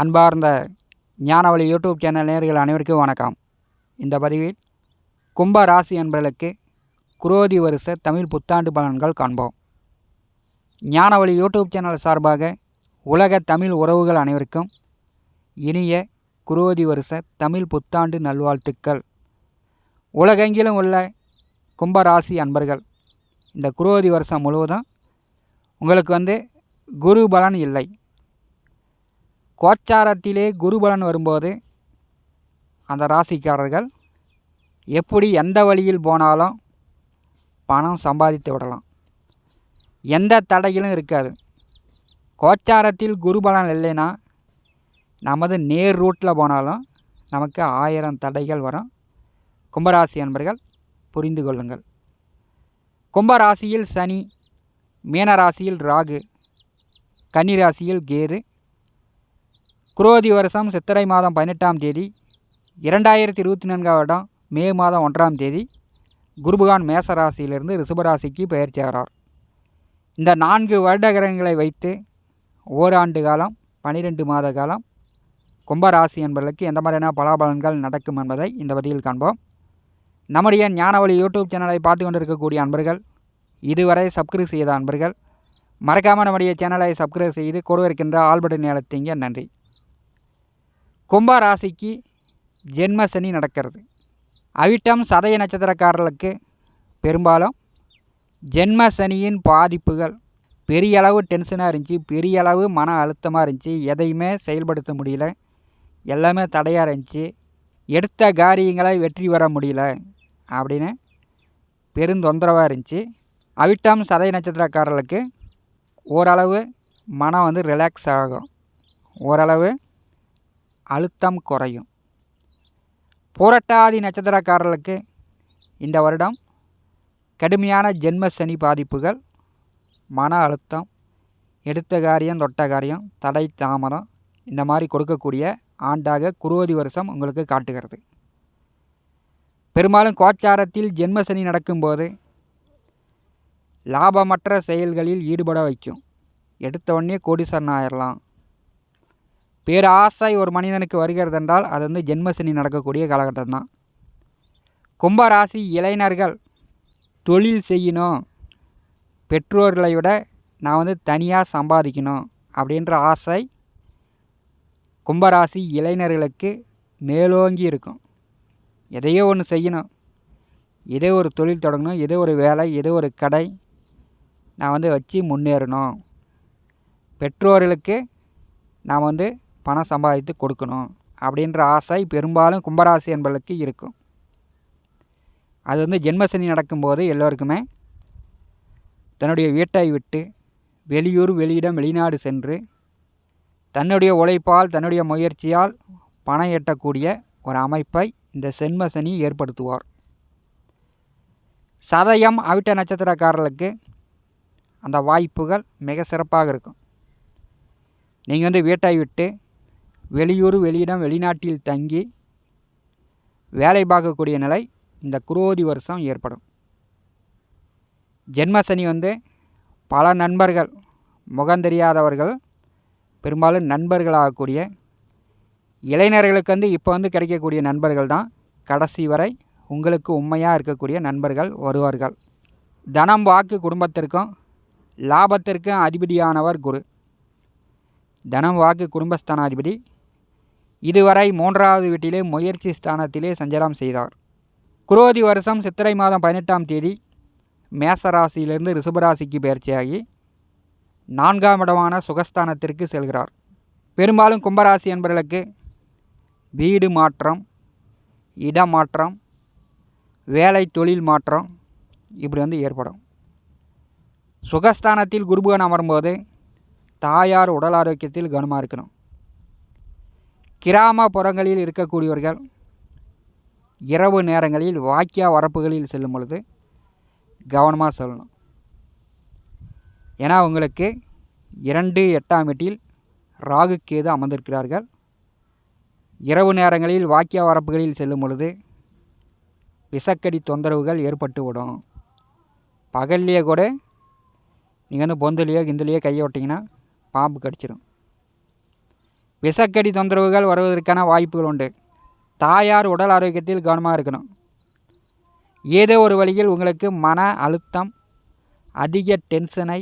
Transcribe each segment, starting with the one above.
அன்பார்ந்த ஞானவழி YouTube channel நேர்கள் அனைவருக்கும் வணக்கம். இந்த பதிவில் கும்ப ராசி என்பவர்களுக்கு குரோதி வருஷ தமிழ் புத்தாண்டு பலன்கள் காண்போம். ஞானவழி யூடியூப் சேனல் சார்பாக உலக தமிழ் உறவுகள் அனைவருக்கும் இனிய குரோதி வருஷ தமிழ் புத்தாண்டு நல்வாழ்த்துக்கள். உலகெங்கிலும் உள்ள கும்பராசி அன்பர்கள் இந்த குரோதி வருஷம் முழுவதும் உங்களுக்கு வந்து குரு பலன் இல்லை. கோச்சாரத்திலே குருபலன் வரும்போது அந்த ராசிக்காரர்கள் எப்படி எந்த வழியில் போனாலும் பணம் சம்பாதித்து விடலாம். எந்த தடைகளும் இருக்காது. கோச்சாரத்தில் குருபலன் இல்லைன்னா நமது நேர் ரூட்டில் போனாலும் நமக்கு ஆயிரம் தடைகள் வரும். கும்பராசி என்பர்கள் புரிந்து கொள்ளுங்கள். கும்பராசியில் சனி மீனராசியில் ராகு கன்னிராசியில் கேது குரோதி வருஷம் சித்திரை மாதம் பதினெட்டாம் தேதி இரண்டாயிரத்தி இருபத்தி நான்காம் வருடம் மே மாதம் ஒன்றாம் தேதி குருபகான் மேச ராசியிலிருந்து ரிஷபராசிக்கு ஆகிறார் இந்த நான்கு வருட கிரகங்களை வைத்து ஓராண்டு காலம் பனிரெண்டு மாத காலம் கும்பராசி என்பதற்கு எந்த மாதிரியான பலாபலன்கள் நடக்கும் என்பதை இந்த பதிவில் காண்போம். நம்முடைய ஞானவழி யூடியூப் சேனலை பார்த்து கொண்டிருக்கக்கூடிய அன்பர்கள் இதுவரை சப்ஸ்கிரைப் செய்த அன்பர்கள் மறக்காமல் நம்முடைய சேனலை சப்ஸ்கிரைப் செய்து கொடுவிருக்கின்ற ஆல்பட்டன் அழுத்திங்க. நன்றி. கும்ப ராசிக்கு ஜென்ம சனி நடக்கிறது. அவிட்டம் சதய நட்சத்திரக்காரர்களுக்கு பெரும்பாலும் ஜென்ம சனியின் பாதிப்புகள் பெரிய அளவு டென்ஷனாக இருந்துச்சு பெரிய அளவு மன அழுத்தமாக இருந்துச்சு எதையுமே செயல்படுத்த முடியல எல்லாமே தடையாக இருந்துச்சு எடுத்த காரியங்களை வெற்றி பெற முடியல அப்படின்னு பெருந்தொந்தரவாக இருந்துச்சு. அவிட்டம் சதய நட்சத்திரக்காரர்களுக்கு ஓரளவு மனம் வந்து ரிலாக்ஸ் ஆகும். ஓரளவு அழுத்தம் குறையும். புரட்டாதி நட்சத்திரக்காரர்களுக்கு இந்த வருடம் கடுமையான ஜென்ம சனி பாதிப்புகள் மன அழுத்தம் எடுத்த காரியம் தொட்ட காரியம் தடை தாமதம் இந்த மாதிரி கொடுக்கக்கூடிய ஆண்டாக குருவதி வருஷம் உங்களுக்கு காட்டுகிறது. பெரும்பாலும் கோச்சாரத்தில் ஜென்ம சனி நடக்கும்போது லாபமற்ற செயல்களில் ஈடுபட வைக்கும். எடுத்த உடனே கோடீஸ்வரன் ஆயிடலாம் பேராசை ஒரு மனிதனுக்கு வருகிறது என்றால் அது வந்து ஜென்மசனி நடக்கக்கூடிய காலகட்டம் தான் கும்பராசி இளைஞர்கள் தொழில் செய்யணும். பெற்றோர்களை விட நான் வந்து தனியாக சம்பாதிக்கணும் அப்படின்ற ஆசை கும்பராசி இளைஞர்களுக்கு மேலோங்கி இருக்கும். எதையோ ஒன்று செய்யணும். ஏதோ ஒரு தொழில் தொடங்கணும். ஏதோ ஒரு வேலை ஏதோ ஒரு கடை நான் வந்து வச்சு முன்னேறணும். பெற்றோர்களுக்கு நான் வந்து பணம் சம்பாதித்து கொடுக்கணும் அப்படின்ற ஆசை பெரும்பாலும் கும்பராசி என்பவர்களுக்கு இருக்கும். அது வந்து ஜென்மசனி நடக்கும்போது எல்லோருக்குமே தன்னுடைய வீட்டை விட்டு வெளியூர் வெளியிடம் வெளிநாடு சென்று தன்னுடைய உழைப்பால் தன்னுடைய முயற்சியால் பணம் ஈட்டக்கூடிய ஒரு அமைப்பை இந்த சென்மசனி ஏற்படுத்துவார். சதயம் அவிட்ட நட்சத்திரக்காரர்களுக்கு அந்த வாய்ப்புகள் மிக சிறப்பாக இருக்கும். நீங்கள் வந்து வீட்டை விட்டு வெளியூர் வெளியிடம் வெளிநாட்டில் தங்கி வேலை பார்க்கக்கூடிய நிலை இந்த குரோதி வருஷம் ஏற்படும். ஜென்மசனி வந்து பல நண்பர்கள் முகம் தெரியாதவர்கள் பெரும்பாலும் நண்பர்களாகக்கூடிய இளைஞர்களுக்கு வந்து இப்போ வந்து கிடைக்கக்கூடிய நண்பர்கள் தான். கடைசி வரை உங்களுக்கு உண்மையாக இருக்கக்கூடிய நண்பர்கள் வருவார்கள் தனம் வாக்கு குடும்பத்திற்கும் லாபத்திற்கும் அதிபதியானவர் குரு. தனம் வாக்கு குடும்பஸ்தானாதிபதி இதுவரை மூன்றாவது வீட்டிலே முயற்சி ஸ்தானத்திலே சஞ்சலம் செய்தார். குரோதி வருஷம் சித்திரை மாதம் பதினெட்டாம் தேதி மேசராசியிலிருந்து ரிஷபராசிக்கு பயிற்சியாகி நான்காம் இடமான சுகஸ்தானத்திற்கு செல்கிறார். பெரும்பாலும் கும்பராசி என்பவர்களுக்கு வீடு மாற்றம் இடமாற்றம் வேலை தொழில் மாற்றம் இப்படி வந்து ஏற்படும். சுகஸ்தானத்தில் குருபுகன் அமரும்போது தாயார் உடல் ஆரோக்கியத்தில் கவனமாக இருக்கணும். கிராமப்புறங்களில் இருக்கக்கூடியவர்கள் இரவு நேரங்களில் வாக்கியா வரப்புகளில் செல்லும் பொழுது கவனமாக செல்லணும். ஏன்னா உங்களுக்கு இரண்டு எட்டாம் வீட்டில் ராகு கேது அமர்ந்திருக்கிறார்கள். இரவு நேரங்களில் வாக்கிய வரப்புகளில் செல்லும் பொழுது விசக்கடி தொந்தரவுகள் ஏற்பட்டு விடும் பகல்லையே கூட நீங்கள் வந்து பொந்துலேயோ கிந்துலேயோ கையை விட்டிங்கன்னா பாம்பு கடிச்சிடும் விஷக்கடி தொந்தரவுகள் வருவதற்கான வாய்ப்புகள் உண்டு. தாயார் உடல் ஆரோக்கியத்தில் கவனமாக இருக்கணும். ஏதோ ஒரு வழியில் உங்களுக்கு மன அழுத்தம் அதிக டென்ஷனை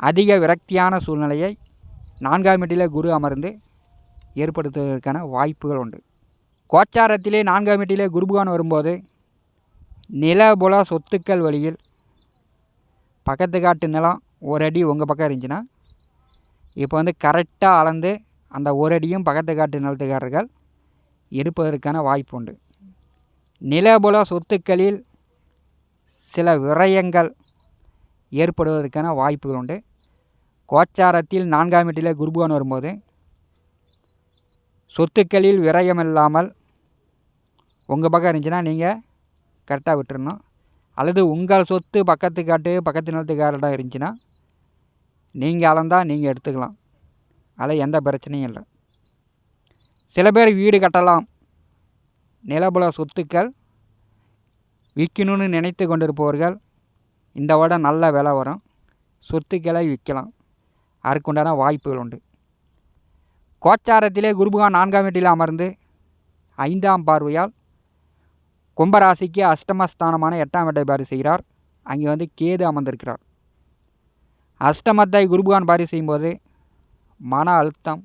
அதிக விரக்தியான சூழ்நிலையை நான்காம் வீட்டிலே குரு அமர்ந்து ஏற்படுத்துவதற்கான வாய்ப்புகள் உண்டு. கோச்சாரத்திலே நான்காம் வீட்டிலே குருபகான் வரும்போது நிலபுல சொத்துக்கள் வழியில் பக்கத்து காட்டு நிலம் ஒரு அடி உங்கள் பக்கம் இருந்துச்சுன்னா இப்போ வந்து கரெக்டாக அளந்து அந்த ஒரு அடியும் பக்கத்து காட்டு நிலத்துக்காரர்கள் இருப்பதற்கான வாய்ப்பு உண்டு நிலபுல சொத்துக்களில் சில விரயங்கள் ஏற்படுவதற்கான வாய்ப்புகள் உண்டு கோச்சாரத்தில் நான்காம் வீட்டில் குருபவன் வரும்போது சொத்துக்களில் விரயம் இல்லாமல் உங்கள் பக்கம் இருந்துச்சுன்னா நீங்கள் கரெக்டாக விட்டுறணும். அல்லது உங்கள் சொத்து பக்கத்து காட்டு பக்கத்து நிலத்துக்காரடம் இருந்துச்சுன்னா நீங்கள் அளந்தால் நீங்கள் எடுத்துக்கலாம். அதில் எந்த பிரச்சனையும் இல்லை. சில பேர் வீடு கட்டலாம் நிலபுல சொத்துக்கள் விற்கணும்னு நினைத்து கொண்டிருப்பவர்கள் இந்த விட நல்ல விலை வரும். சொத்துக்களை விற்கலாம். அதற்குண்டான வாய்ப்புகள் உண்டு. கோச்சாரத்திலே குருபகான் நான்காம் வீட்டில் அமர்ந்து ஐந்தாம் பார்வையால் கும்பராசிக்கு அஷ்டமஸ்தானமான எட்டாம் வீட்டை பாரி செய்கிறார். அங்கே வந்து கேது அமர்ந்திருக்கிறார். அஷ்டமத்தை குருபகான் பாரி செய்யும்போது மன அழுத்தம்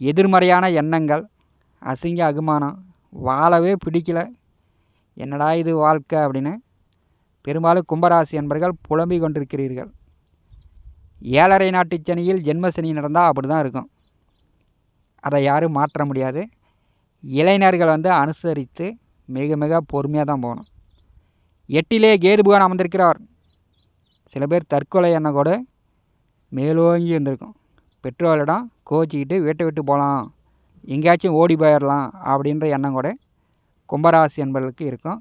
எதிர்மறையான எண்ணங்கள் அசிங்க அகுமானம் வாழவே பிடிக்கல. என்னடா இது வாழ்க்கை அப்படின்னு பெரும்பாலும் கும்பராசி என்பர்கள் புலம்பிக் கொண்டிருக்கிறீர்கள். ஏழரை நாட்டு சனியில் ஜென்மசனி நடந்தால் அப்படி தான் இருக்கும். அதை யாரும் மாற்ற முடியாது. இளைஞர்கள் வந்து அனுசரித்து மிக மிக பொறுமையாக தான் போகணும். எட்டிலே கேதுபுகான் அமர்ந்திருக்கிறார். சில பேர் தற்கொலை எண்ணம் கூட மேலோங்கி இருந்திருக்கும் பெற்றோர்களிடம் கோச்சிக்கிட்டு வீட்டை விட்டு போகலாம். எங்கேயாச்சும் ஓடி போயிடலாம் அப்படின்ற எண்ணம் கூட கும்பராசி என்பவர்களுக்கு இருக்கும்.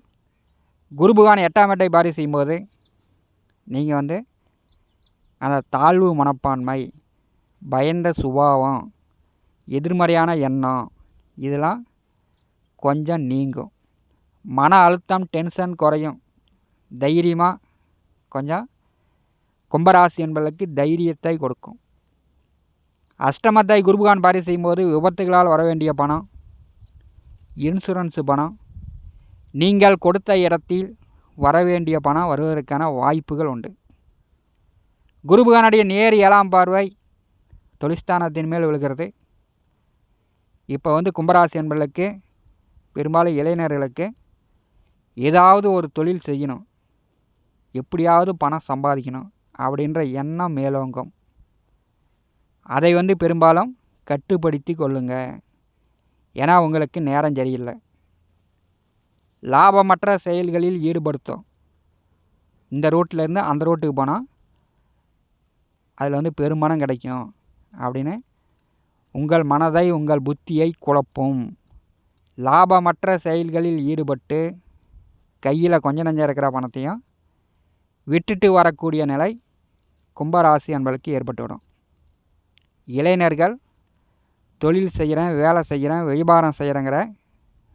குருபகான் எட்டாம் எட்டை பாரி செய்யும்போது நீங்கள் வந்து அந்த தாழ்வு மனப்பான்மை பயந்த சுபாவம் எதிர்மறையான எண்ணம் இதெல்லாம் கொஞ்சம் நீங்கும். மன அழுத்தம் டென்ஷன் குறையும். தைரியமாக கொஞ்சம் கும்பராசி என்பதற்கு தைரியத்தை கொடுக்கும். அஷ்டமத்தை குருபகான் பாரி செய்யும்போது விபத்துகளால் வர வேண்டிய பணம் இன்சூரன்ஸு பணம் நீங்கள் கொடுத்த இடத்தில் வர வேண்டிய பணம் வருவதற்கான வாய்ப்புகள் உண்டு. குருபகானுடைய நேர் ஏழாம் பார்வை தொழிஸ்தானத்தின் மேல் விழுகிறது. இப்போ வந்து கும்பராசி என்பர்களுக்கு பெரும்பாலும் இளைஞர்களுக்கு ஏதாவது ஒரு தொழில் செய்யணும். எப்படியாவது பணம் சம்பாதிக்கணும் அப்படின்ற எண்ணம் மேலோங்கும். அதை வந்து பெரும்பாலும் கட்டுப்படுத்தி கொள்ளுங்க. ஏன்னா உங்களுக்கு நேரம் சரியில்லை. லாபமற்ற செயல்களில் ஈடுபடுத்தும். இந்த ரோட்டிலேருந்து அந்த ரோட்டுக்கு போனால் அதில் வந்து பெருமணம் கிடைக்கும் அப்படின்னு உங்கள் மனதை உங்கள் புத்தியை குழப்பும். லாபமற்ற செயல்களில் ஈடுபட்டு கையில் கொஞ்சம் நஞ்சம் இருக்கிற பணத்தையும் விட்டுட்டு வரக்கூடிய நிலை கும்பராசி அன்பளுக்கு ஏற்பட்டுவிடும் இளைஞர்கள் தொழில் செய்கிறேன் வேலை செய்கிறேன் வியாபாரம் செய்கிறேங்கிற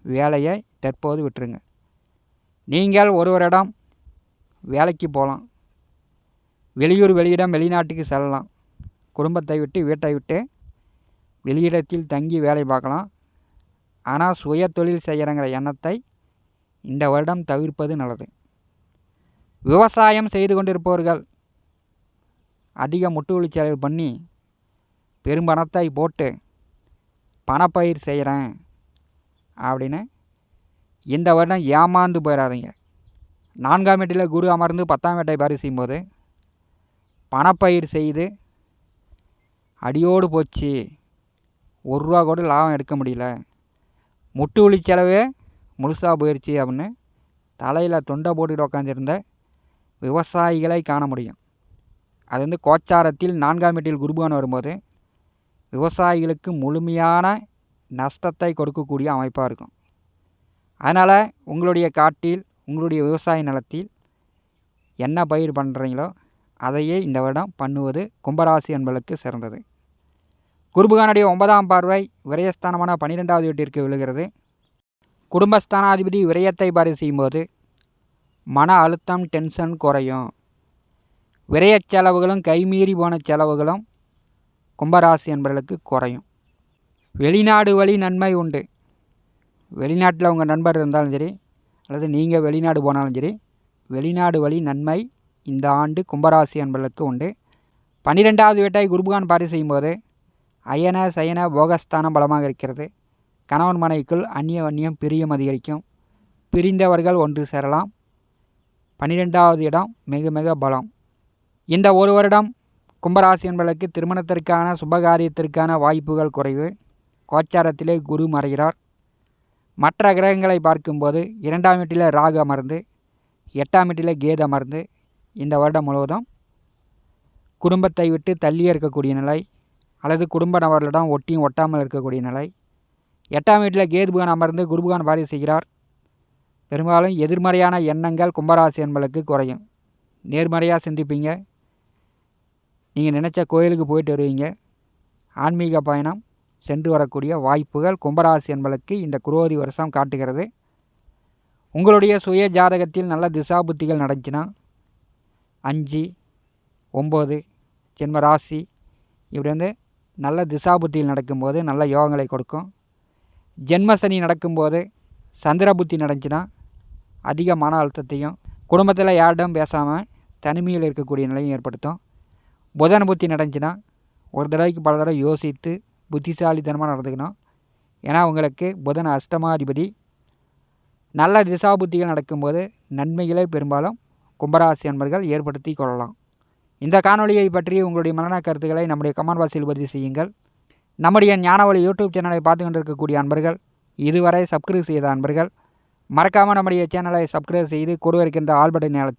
வேலையை தற்போது விட்டுருங்க. நீங்கள் ஒருவரிடம் வேலைக்கு போகலாம். வெளியூர் வெளியிடம் வெளிநாட்டுக்கு செல்லலாம். குடும்பத்தை விட்டு வீட்டை விட்டு வெளியிடத்தில் தங்கி வேலை பார்க்கலாம். ஆனால் சுய தொழில் செய்கிறங்கிற எண்ணத்தை இந்த வருடம் தவிர்ப்பது நல்லது. விவசாயம் செய்து கொண்டிருப்பவர்கள் அதிக முட்டுவலி செலவு பண்ணி பெரும்பணத்தை போட்டு பணப்பயிர் செய்கிறேன் அப்படின்னு இந்த வருடம் ஏமாந்து போயிடாதீங்க நான்காம் வீட்டில் குரு அமர்ந்து பத்தாம் வீட்டை பாரி செய்யும்போது பணப்பயிர் செய்து அடியோடு போச்சு. ஒரு ரூபா கூட லாபம் எடுக்க முடியல. முட்டு ஒளி செலவே முழுசாக போயிடுச்சு அப்படின்னு தலையில் தொண்டை போட்டுட்டு உட்காந்துருந்த விவசாயிகளை காண முடியும். அது வந்து கோச்சாரத்தில் நான்காம் வீட்டில் குருபான் வரும்போது விவசாயிகளுக்கு முழுமையான நஷ்டத்தை கொடுக்கக்கூடிய அமைப்பாக இருக்கும். அதனால் உங்களுடைய காட்டில் உங்களுடைய விவசாய நிலத்தில் என்ன பயிர் பண்ணுறீங்களோ அதையே இந்த வருடம் பண்ணுவது கும்பராசி என்பதற்கு சிறந்தது. குருபகானுடைய ஒன்பதாம் பார்வை விரயஸ்தானமான பன்னிரெண்டாவது வீட்டிற்கு விழுகிறது. குடும்பஸ்தானாதிபதி விரயத்தை பாரி செய்யும்போது மன அழுத்தம் டென்ஷன் குறையும். விரயச் செலவுகளும் கைமீறி போன செலவுகளும் கும்பராசி என்பவர்களுக்கு குறையும். வெளிநாடு வழி நன்மை உண்டு. வெளிநாட்டில் உங்கள் நண்பர் இருந்தாலும் சரி அல்லது நீங்கள் வெளிநாடு போனாலும் சரி வெளிநாடு வழி நன்மை இந்த ஆண்டு கும்பராசி என்பர்களுக்கு உண்டு. பன்னிரெண்டாவது வீட்டை குருபகான் பாரி செய்யும்போது அயன சயன போகஸ்தானம் பலமாக இருக்கிறது. கணவன் மனைவிக்குள் அந்நிய வன்னியம் பிரியம் அதிகரிக்கும். பிரிந்தவர்கள் ஒன்று சேரலாம். பன்னிரெண்டாவது இடம் மிக மிக பலம். இந்த ஒரு வருடம் கும்பராசி என்பதற்கு திருமணத்திற்கான சுபகாரியத்திற்கான வாய்ப்புகள் குறைவு. கோச்சாரத்திலே குரு மறைகிறார். மற்ற கிரகங்களை பார்க்கும்போது இரண்டாம் வீட்டில் ராகு அமர்ந்து எட்டாம் வீட்டில் கேது அமர்ந்து இந்த வருடம் முழுவதும் குடும்பத்தை விட்டு தள்ளியே இருக்கக்கூடிய நிலை அல்லது குடும்ப நபர்களிடம் ஒட்டியும் ஒட்டாமல் இருக்கக்கூடிய நிலை. எட்டாம் வீட்டில் கேதுபுகான் அமர்ந்து குருபுகான் வாரி செய்கிறார். பெரும்பாலும் எதிர்மறையான எண்ணங்கள் கும்பராசி என்பளுக்கு குறையும். நேர்மறையாக சிந்திப்பீங்க. நீங்கள் நினச்ச கோயிலுக்கு போயிட்டு வருவீங்க. ஆன்மீக பயணம் சென்று வரக்கூடிய வாய்ப்புகள் கும்பராசி என்பளுக்கு இந்த குரோதி வருஷம் காட்டுகிறது. உங்களுடைய சுய ஜாதகத்தில் நல்ல திசா புத்திகள் நடந்துச்சுன்னா அஞ்சு ஒம்பது ஜென்ம ராசி இப்படி வந்து நல்ல திசா புத்தியில் நடக்கும்போது நல்ல யோகங்களை கொடுக்கும். ஜென்மசனி நடக்கும்போது சந்திர புத்தி நடந்துச்சுன்னா அதிக மன அழுத்தத்தையும் குடும்பத்தில் யாரிடம் பேசாமல் தனிமையில் இருக்கக்கூடிய நிலையும் ஏற்படுத்தும். புதன் புத்தி நடந்துச்சுன்னா ஒரு தடவைக்கு பல தடவை யோசித்து புத்திசாலித்தனமாக நடந்துக்கணும். ஏன்னா உங்களுக்கு புதன் அஷ்டமாதிபதி நல்ல திசா புத்திகள் நடக்கும்போது நன்மைகளை பெரும்பாலும் கும்பராசி அன்பர்கள் ஏற்படுத்தி கொள்ளலாம். இந்த காணொலியை பற்றி உங்களுடைய மனநல கருத்துக்களை நம்முடைய கமெண்ட் பாக்ஸில் பதிவு செய்யுங்கள். நம்முடைய ஞானவழி யூடியூப் சேனலை பார்த்து கொண்டிருக்கக்கூடிய அன்பர்கள் இதுவரை சப்ஸ்கிரைப் செய்த அன்பர்கள் மறக்காமல் நம்முடைய சேனலை சப்ஸ்கிரைப் செய்து கொடுவருக்கின்ற ஆல்பட்டை ஆல்